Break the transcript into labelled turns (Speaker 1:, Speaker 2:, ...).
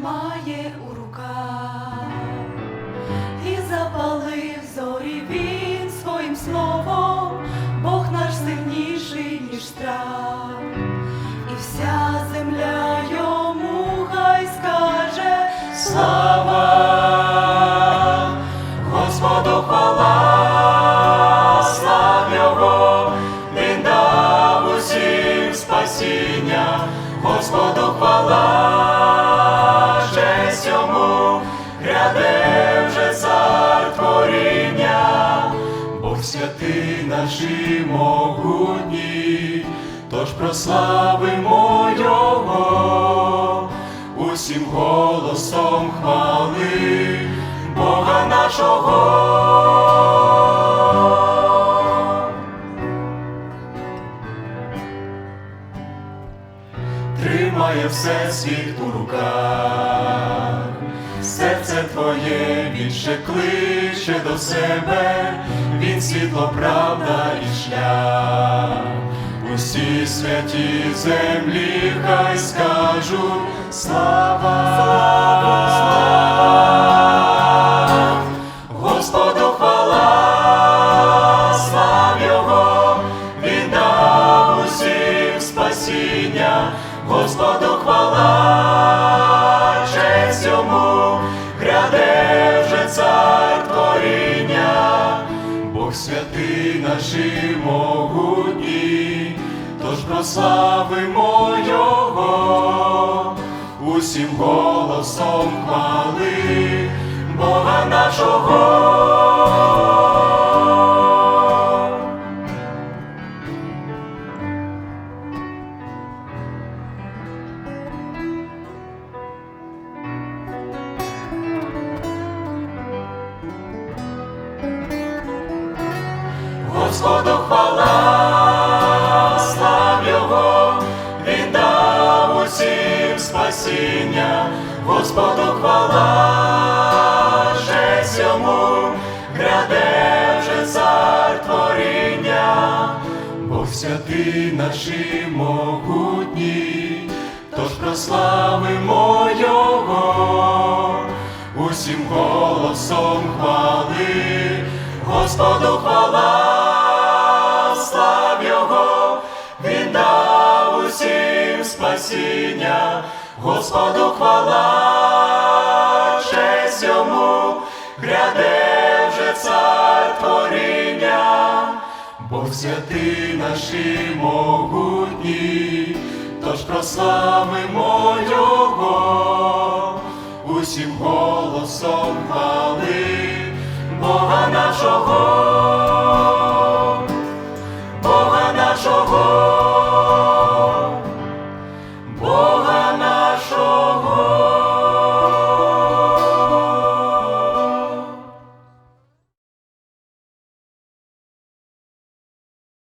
Speaker 1: тримає у руках, і запалив зорі він своїм словом, Бог наш сильніший, ніж страх, і вся земля йому хай скаже слава, Господу хвала, слав його, він дав спасіння, Господу святий наші могутній, тож прославимо Його усім голосом хвали Бога нашого. Тримає все світ у руках, серце твоє ще кличе до себе, він світло, правда і шлях. Усі святі землі хай скажуть слава, слава, слава, Господу хвала, слав Його, він дав усім спасіння, Господу хвала, йому, Бог святий наші могутній, тож прославимо Його усім голосом хвали Бога нашого. Господу хвала, слав Його, Він дав усім спасіння, Господу хвала, честь йому, гряде вже цар творіння, Бог святий наші могутній, тож прославимо Його. Усім голосом хвали, Господу хвала, спасіння, Господу хвала, честь йому, гряде вже цар творіння, Бог святий наші могутні, тож прославимо Його, усім голосом хвали Бога нашого, Бога нашого.